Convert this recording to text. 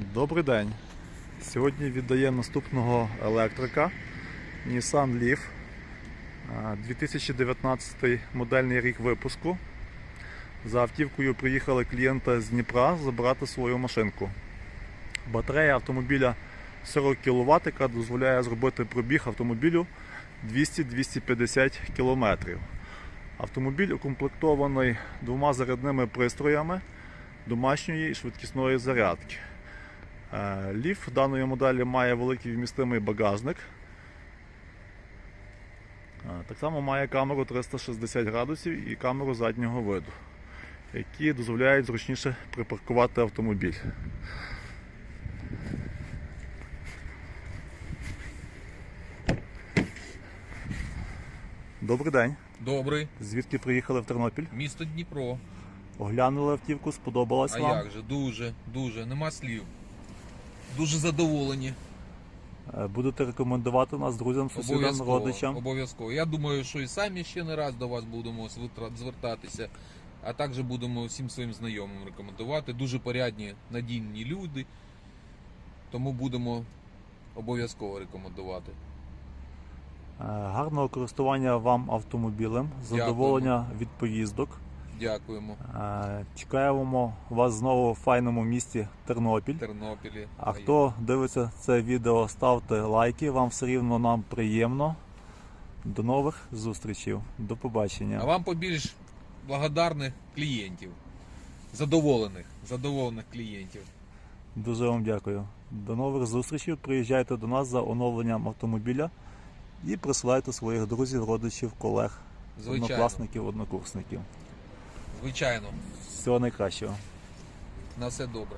Добрий день. Сьогодні віддаємо наступного електрика Nissan Leaf. 2019 модельний рік випуску. За автівкою приїхали клієнта з Дніпра забрати свою машинку. Батарея автомобіля 40 кВт, яка дозволяє зробити пробіг автомобілю 200-250 км. Автомобіль укомплектований двома зарядними пристроями домашньої і швидкісної зарядки. Е, Ліф даної моделі має великий вмістимий багажник. Е, Так само має камеру 360 градусів і камеру заднього виду, які дозволяють зручніше припаркувати автомобіль. Добрий день. Добрий, Звідки приїхали в Тернопіль? місто Дніпро. Оглянули автівку, сподобалась А вам? як же? Дуже, дуже, нема слів. Дуже задоволені. Е, Будете рекомендувати нас друзям, сусідам, Обов'язково. родичам? Обов'язково. Я думаю, що і самі ще не раз до вас будемо звертатися, а також будемо всім своїм знайомим рекомендувати. Дуже порядні, надійні люди. Тому будемо обов'язково рекомендувати. Е, Гарного користування вам автомобілем, задоволення від поїздок. Дякуємо. Чекаємо вас знову в файному місті Тернопіль. Тернопілі. А хто дивиться це відео, ставте лайки, вам все рівно нам приємно. До нових зустрічей. До побачення. А вам побільш благодарних клієнтів. Задоволених. Задоволених клієнтів. Дуже вам дякую. До нових зустрічей. Приїжджайте до нас за оновленням автомобіля і присилайте своїх друзів, родичів, колег, Звичайно. однокласників, однокурсників. Звичайно. Всього найкращого. На все добре.